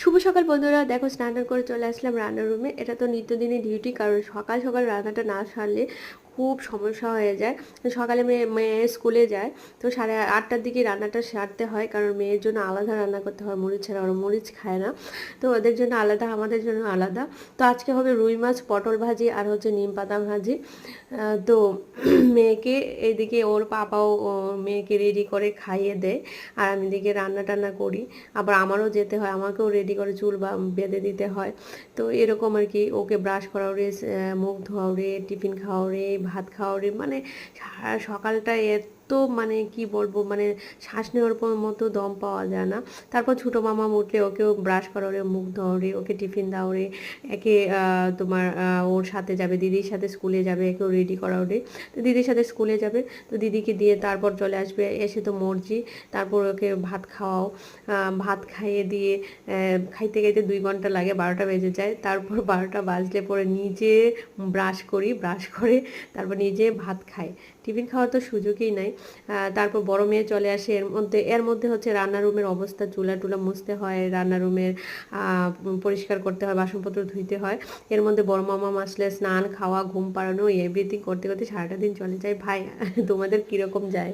শুভ সকাল বন্ধুরা। দেখো, স্নান করে চলে আসলাম রান্নার রুমে। এটা তো নিত্যদিনের ডিউটি কারণ সকাল সকাল রান্নাটা না সারলে খুব সমস্যা হয়ে যায়। সকালে মেয়ে মেয়ে স্কুলে যায়, তো সাড়ে আটটার দিকে রান্নাটা সারতে হয়, কারণ মেয়ের জন্য আলাদা রান্না করতে হয়, মরিচ ছাড়া ওরা মরিচ খায় না। তো ওদের জন্য আলাদা, আমাদের জন্য আলাদা। তো আজকে হবে রুই মাছ, পটল ভাজি আর হচ্ছে নিম পাতা ভাজি। তো মেয়েকে এদিকে ওর পাপাও মেয়েকে রেডি করে খাইয়ে দেয় আর আমি এদিকে রান্না টান্না করি। আবার আমারও যেতে হয়, আমাকেও রেডি করে চুল বা বেঁধে দিতে হয়। তো এরকম আর কি, ওকে ব্রাশ করাও রে মুখ ধোয়াও রে, টিফিন খাওয়াও রে ভাত খাওয়ারি মানে সারা সকালটা এত মানে কি বলব মানে শ্বাস নেওয়ার মতো দম পাওয়া যায় না। তারপর ছোটো মামা উঠলে ওকেও ব্রাশ করাও রে মুখ ধোয়াও রে ওকে টিফিন দাও রে একে তোমার ওর সাথে যাবে, দিদির সাথে স্কুলে যাবে, একেও রেডি করাও রে তো দিদির সাথে স্কুলে যাবে, তো দিদিকে দিয়ে তারপর চলে আসবে, এসে তো মর্জি, তারপর ওকে ভাত খাওয়াও। ভাত খাইয়ে দিয়ে খাইতে খাইতে দুই ঘণ্টা লাগে, বারোটা বেজে যায়। তারপর বারোটা বাজলে পরে নিজে ব্রাশ করি ব্রাশ করে তারপর নিজে ভাত খায় টিফিন খাওয়ার তো সুযোগই নাই। তারপর বড় মেয়ে চলে আসে। এর মধ্যে এর মধ্যে হচ্ছে রান্নার রুমের অবস্থা, চুলা টুলা মুছতে হয় রান্নার রুমের পরিষ্কার করতে হয়, বাসনপত্র ধুইতে হয়। এর মধ্যে বড় মামা আসলে স্নান, খাওয়া, ঘুম পাড়ানো এভরিথিং করতে করতে সারাটা দিন চলে যায়। ভাই, তোমাদের কীরকম যায়?